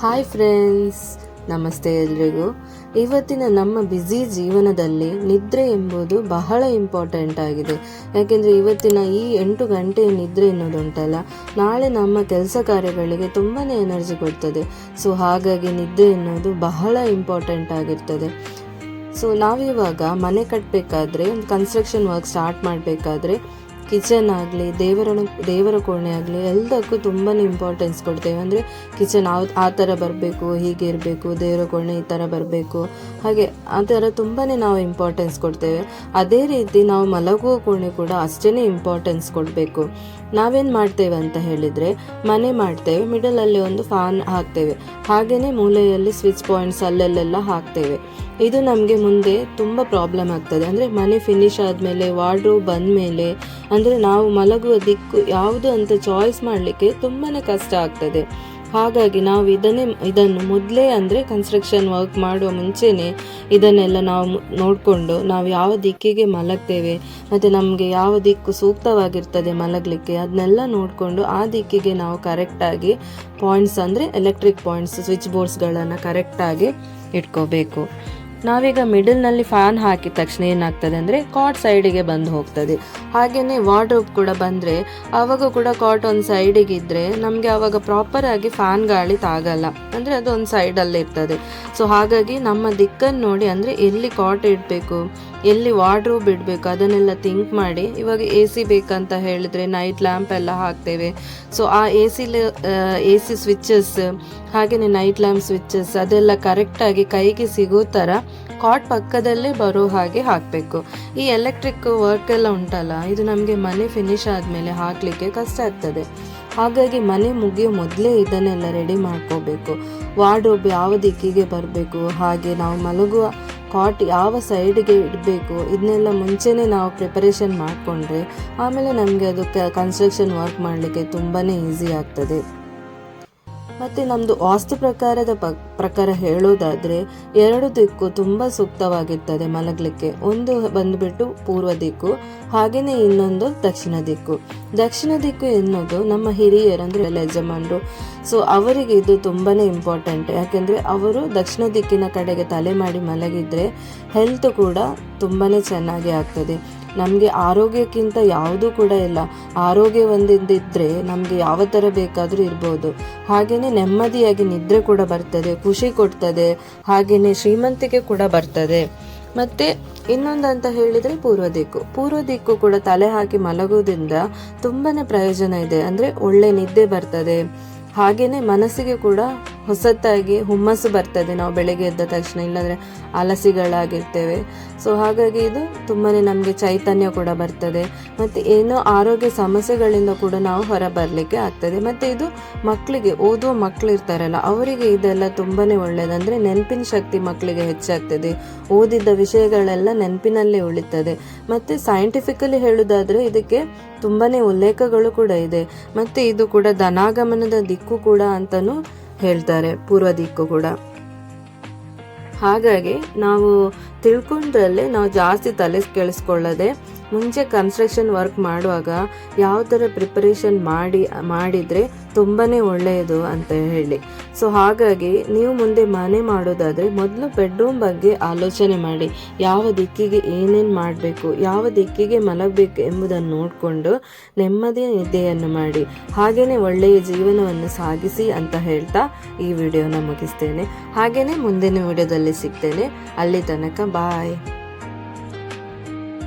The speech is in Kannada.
ಹಾಯ್ ಫ್ರೆಂಡ್ಸ್ ನಮಸ್ತೆ ಎಲ್ರಿಗೂ. ಇವತ್ತಿನ ನಮ್ಮ ಬ್ಯುಸಿ ಜೀವನದಲ್ಲಿ ನಿದ್ರೆ ಎಂಬುದು ಬಹಳ ಇಂಪಾರ್ಟೆಂಟ್ ಆಗಿದೆ. ಯಾಕೆಂದರೆ ಇವತ್ತಿನ ಈ ಎಂಟು ಗಂಟೆ ನಿದ್ರೆ ಎನ್ನುವುದುಂಟಲ್ಲ, ನಾಳೆ ನಮ್ಮ ಕೆಲಸ ಕಾರ್ಯಗಳಿಗೆ ತುಂಬಾ ಎನರ್ಜಿ ಕೊಡ್ತದೆ. ಸೊ ಹಾಗಾಗಿ ನಿದ್ರೆ ಎನ್ನುವುದು ಬಹಳ ಇಂಪಾರ್ಟೆಂಟ್ ಆಗಿರ್ತದೆ. ಸೊ ನಾವಿವಾಗ ಮನೆ ಕಟ್ಟಬೇಕಾದ್ರೆ ಕನ್ಸ್ಟ್ರಕ್ಷನ್ ವರ್ಕ್ ಸ್ಟಾರ್ಟ್ ಮಾಡಬೇಕಾದ್ರೆ ಕಿಚನ್ ಆಗಲಿ ದೇವರ ದೇವರ ಕೋಣೆ ಆಗಲಿ, ಎಲ್ಲದಕ್ಕೂ ತುಂಬಾ ಇಂಪಾರ್ಟೆನ್ಸ್ ಕೊಡ್ತೇವೆ. ಅಂದರೆ ಕಿಚನ್ ಆ ಆ ಥರ ಬರಬೇಕು, ಹೀಗೆ ಇರಬೇಕು, ದೇವರ ಕೋಣೆ ಈ ಥರ ಬರಬೇಕು. ಹಾಗೆ ಆ ಥರ ತುಂಬಾ ನಾವು ಇಂಪಾರ್ಟೆನ್ಸ್ ಕೊಡ್ತೇವೆ. ಅದೇ ರೀತಿ ನಾವು ಮಲಗುವ ಕೋಣೆ ಕೂಡ ಅಷ್ಟೇ ಇಂಪಾರ್ಟೆನ್ಸ್ ಕೊಡಬೇಕು. ನಾವೇನು ಮಾಡ್ತೇವೆ ಅಂತ ಹೇಳಿದರೆ ಮನೆ ಮಾಡ್ತೇವೆ, ಮಿಡಲಲ್ಲಿ ಒಂದು ಫ್ಯಾನ್ ಹಾಕ್ತೇವೆ. ಹಾಗೆಯೇ ಮೂಲೆಯಲ್ಲಿ ಸ್ವಿಚ್ ಪಾಯಿಂಟ್ಸ್ ಅಲ್ಲೆಲ್ಲೆಲ್ಲ ಹಾಕ್ತೇವೆ. ಇದು ನಮಗೆ ಮುಂದೆ ತುಂಬ ಪ್ರಾಬ್ಲಮ್ ಆಗ್ತದೆ. ಅಂದರೆ ಮನೆ ಫಿನಿಶ್ ಆದಮೇಲೆ ವಾರ್ಡ್ರೋ ಬಂದ ಮೇಲೆ ಅಂದರೆ ನಾವು ಮಲಗುವ ದಿಕ್ಕು ಯಾವುದು ಅಂತ ಚಾಯ್ಸ್ ಮಾಡಲಿಕ್ಕೆ ತುಂಬಾ ಕಷ್ಟ ಆಗ್ತದೆ. ಹಾಗಾಗಿ ನಾವು ಇದನ್ನೇ, ಇದನ್ನು ಮೊದಲೇ ಅಂದರೆ ಕನ್ಸ್ಟ್ರಕ್ಷನ್ ವರ್ಕ್ ಮಾಡುವ ಮುಂಚೆನೇ ಇದನ್ನೆಲ್ಲ ನಾವು ನೋಡಿಕೊಂಡು ನಾವು ಯಾವ ದಿಕ್ಕಿಗೆ ಮಲಗ್ತೇವೆ, ಮತ್ತು ನಮಗೆ ಯಾವ ದಿಕ್ಕು ಸೂಕ್ತವಾಗಿರ್ತದೆ ಮಲಗಲಿಕ್ಕೆ ಅದನ್ನೆಲ್ಲ ನೋಡಿಕೊಂಡು ಆ ದಿಕ್ಕಿಗೆ ನಾವು ಕರೆಕ್ಟಾಗಿ ಪಾಯಿಂಟ್ಸ್ ಅಂದರೆ ಎಲೆಕ್ಟ್ರಿಕ್ ಪಾಯಿಂಟ್ಸ್ ಸ್ವಿಚ್ ಬೋರ್ಡ್ಸ್ಗಳನ್ನು ಕರೆಕ್ಟಾಗಿ ಇಟ್ಕೋಬೇಕು. ನಾವೀಗ ಮಿಡಲ್ನಲ್ಲಿ ಫ್ಯಾನ್ ಹಾಕಿದ ತಕ್ಷಣ ಏನಾಗ್ತದೆ ಅಂದರೆ ಕಾಟ್ ಸೈಡಿಗೆ ಬಂದು ಹೋಗ್ತದೆ. ಹಾಗೆಯೇ ವಾರ್ಡ್ರೋಬ್ ಕೂಡ ಬಂದರೆ ಆವಾಗ ಕೂಡ ಕಾಟ್ ಒಂದು ಸೈಡಿಗೆ ಇದ್ದರೆ ನಮಗೆ ಆವಾಗ ಪ್ರಾಪರಾಗಿ ಫ್ಯಾನ್ ಗಾಳಿ ತಾಗಲ್ಲ. ಅಂದರೆ ಅದು ಒಂದು ಸೈಡಲ್ಲಿ ಇರ್ತದೆ. ಸೊ ಹಾಗಾಗಿ ನಮ್ಮ ದಿಕ್ಕನ್ನು ನೋಡಿ ಅಂದರೆ ಎಲ್ಲಿ ಕಾಟ್ ಇಡಬೇಕು, ಎಲ್ಲಿ ವಾರ್ಡ್ರೋಬ್ ಇಡಬೇಕು ಅದನ್ನೆಲ್ಲ ಥಿಂಕ್ ಮಾಡಿ ಇವಾಗ ಎ ಸಿ ಬೇಕಂತ ಹೇಳಿದರೆ ನೈಟ್ ಲ್ಯಾಂಪ್ ಎಲ್ಲ ಹಾಕ್ತೇವೆ. ಸೊ ಆ ಎ ಸಿಲಿ ಎ ಸಿ ಸ್ವಿಚಸ್ ಹಾಗೆಯೇ ನೈಟ್ ಲ್ಯಾಂಪ್ ಸ್ವಿಚಸ್ ಅದೆಲ್ಲ ಕರೆಕ್ಟಾಗಿ ಕೈಗೆ ಸಿಗೋ ಥರ ಕಾಟ್ ಪಕ್ಕದಲ್ಲೇ ಬರೋ ಹಾಗೆ ಹಾಕಬೇಕು. ಈ ಎಲೆಕ್ಟ್ರಿಕ್ ವರ್ಕ್ ಎಲ್ಲ ಉಂಟಲ್ಲ, ಇದು ನಮಗೆ ಮನೆ ಫಿನಿಶ್ ಆದಮೇಲೆ ಹಾಕಲಿಕ್ಕೆ ಕಷ್ಟ ಆಗ್ತದೆ. ಹಾಗಾಗಿ ಮನೆ ಮುಗಿಯೋ ಮೊದಲೇ ಇದನ್ನೆಲ್ಲ ರೆಡಿ ಮಾಡ್ಕೋಬೇಕು. ವಾರ್ಡ್ರೋಬ್ ಯಾವ ದಿಕ್ಕಿಗೆ ಬರಬೇಕು, ಹಾಗೆ ನಾವು ಮಲಗುವ ಕಾಟ್ ಯಾವ ಸೈಡ್ಗೆ ಇಡಬೇಕು, ಇದನ್ನೆಲ್ಲ ಮುಂಚೆನೇ ನಾವು ಪ್ರಿಪರೇಷನ್ ಮಾಡಿಕೊಂಡ್ರೆ ಆಮೇಲೆ ನಮಗೆ ಅದು ಕನ್ಸ್ಟ್ರಕ್ಷನ್ ವರ್ಕ್ ಮಾಡಲಿಕ್ಕೆ ತುಂಬಾ ಈಸಿ ಆಗ್ತದೆ. ಮತ್ತು ನಮ್ಮದು ವಾಸ್ತು ಪ್ರಕಾರದ ಪ್ರಕಾರ ಹೇಳೋದಾದ್ರೆ ಎರಡು ದಿಕ್ಕು ತುಂಬ ಸೂಕ್ತವಾಗಿರ್ತದೆ ಮಲಗಲಿಕ್ಕೆ. ಒಂದು ಬಂದುಬಿಟ್ಟು ಪೂರ್ವ ದಿಕ್ಕು ಹಾಗೆಯೇ ಇನ್ನೊಂದು ದಕ್ಷಿಣ ದಿಕ್ಕು. ದಕ್ಷಿಣ ದಿಕ್ಕು ಎನ್ನುವುದು ನಮ್ಮ ಹಿರಿಯರು ಅಂದರೆ ಯಜಮಾನರು. ಸೊ ಅವರಿಗೆ ಇದು ತುಂಬಾನೇ ಇಂಪಾರ್ಟೆಂಟ್ ಯಾಕೆಂದರೆ ಅವರು ದಕ್ಷಿಣ ದಿಕ್ಕಿನ ಕಡೆಗೆ ತಲೆ ಮಾಡಿ ಮಲಗಿದರೆ ಹೆಲ್ತ್ ಕೂಡ ತುಂಬಾ ಚೆನ್ನಾಗಿ ಆಗ್ತದೆ. ನಮಗೆ ಆರೋಗ್ಯಕ್ಕಿಂತ ಯಾವುದೂ ಕೂಡ ಇಲ್ಲ. ಆರೋಗ್ಯ ಒಂದಿದ್ದರೆ ನಮಗೆ ಯಾವ ಥರ ಬೇಕಾದರೂ ಇರ್ಬೋದು. ಹಾಗೆಯೇ ನೆಮ್ಮದಿಯಾಗಿ ನಿದ್ರೆ ಕೂಡ ಬರ್ತದೆ, ಖುಷಿ ಕೊಡ್ತದೆ ಹಾಗೆಯೇ ಶ್ರೀಮಂತಿಕೆ ಕೂಡ ಬರ್ತದೆ. ಮತ್ತು ಇನ್ನೊಂದು ಅಂತ ಹೇಳಿದರೆ ಪೂರ್ವ ದಿಕ್ಕು. ಪೂರ್ವ ದಿಕ್ಕು ಕೂಡ ತಲೆ ಹಾಕಿ ಮಲಗೋದ್ರಿಂದ ತುಂಬಾ ಪ್ರಯೋಜನ ಇದೆ. ಅಂದರೆ ಒಳ್ಳೆ ನಿದ್ದೆ ಬರ್ತದೆ. ಹಾಗೆಯೇ ಮನಸ್ಸಿಗೆ ಕೂಡ ಹೊಸತಾಗಿ ಹುಮ್ಮಸ್ಸು ಬರ್ತದೆ ನಾವು ಬೆಳಗ್ಗೆ ಎದ್ದ ತಕ್ಷಣ, ಇಲ್ಲಾಂದರೆ ಆಲಸಿಗಳಾಗಿರ್ತೇವೆ ಸೊ ಹಾಗಾಗಿ ಇದು ತುಂಬಾ ನಮಗೆ ಚೈತನ್ಯ ಕೂಡ ಬರ್ತದೆ. ಮತ್ತು ಏನೋ ಆರೋಗ್ಯ ಸಮಸ್ಯೆಗಳಿಂದ ಕೂಡ ನಾವು ಹೊರ ಬರಲಿಕ್ಕೆ ಆಗ್ತದೆ. ಮತ್ತು ಇದು ಮಕ್ಕಳಿಗೆ ಓದುವ ಮಕ್ಕಳು ಇರ್ತಾರಲ್ಲ ಅವರಿಗೆ ಇದೆಲ್ಲ ತುಂಬಾ ಒಳ್ಳೆಯದಂದರೆ ನೆನಪಿನ ಶಕ್ತಿ ಮಕ್ಕಳಿಗೆ ಹೆಚ್ಚಾಗ್ತದೆ. ಓದಿದ್ದ ವಿಷಯಗಳೆಲ್ಲ ನೆನಪಿನಲ್ಲೇ ಉಳಿತದೆ. ಮತ್ತು ಸೈಂಟಿಫಿಕಲಿ ಹೇಳೋದಾದರೆ ಇದಕ್ಕೆ ತುಂಬಾ ಉಲ್ಲೇಖಗಳು ಕೂಡ ಇದೆ. ಮತ್ತು ಇದು ಕೂಡ ಧನಾಗಮನದ ದಿಕ್ಕು ಕೂಡ ಅಂತಲೂ ಹೇಳ್ತಾರೆ ಪೂರ್ವ ದಿಕ್ಕು ಕೂಡ. ಹಾಗಾಗಿ ನಾವು ತಿಳ್ಕೊಂಡ್ರಲ್ಲೇ ನಾವು ಜಾಸ್ತಿ ತಲೆ ಕೆಡಿಸ್ಕೊಳ್ಳದೆ ಮುಂಚೆ ಕನ್ಸ್ಟ್ರಕ್ಷನ್ ವರ್ಕ್ ಮಾಡುವಾಗ ಯಾವ ಥರ ಪ್ರಿಪರೇಷನ್ ಮಾಡಿ, ಮಾಡಿದರೆ ತುಂಬಾ ಒಳ್ಳೆಯದು ಅಂತ ಹೇಳಿ. ಸೊ ಹಾಗಾಗಿ ನೀವು ಮುಂದೆ ಮನೆ ಮಾಡೋದಾದರೆ ಮೊದಲು ಬೆಡ್ರೂಮ್ ಬಗ್ಗೆ ಆಲೋಚನೆ ಮಾಡಿ. ಯಾವ ದಿಕ್ಕಿಗೆ ಏನೇನು ಮಾಡಬೇಕು, ಯಾವ ದಿಕ್ಕಿಗೆ ಮಲಗಬೇಕು ಎಂಬುದನ್ನು ನೋಡಿಕೊಂಡು ನೆಮ್ಮದಿಯ ನಿದ್ದೆಯನ್ನು ಮಾಡಿ. ಹಾಗೆಯೇ ಒಳ್ಳೆಯ ಜೀವನವನ್ನು ಸಾಗಿಸಿ ಅಂತ ಹೇಳ್ತಾ ಈ ವಿಡಿಯೋನ ಮುಗಿಸ್ತೇನೆ. ಹಾಗೆಯೇ ಮುಂದಿನ ವಿಡಿಯೋದಲ್ಲಿ ಸಿಗ್ತೇನೆ. ಅಲ್ಲಿ ತನಕ Bye.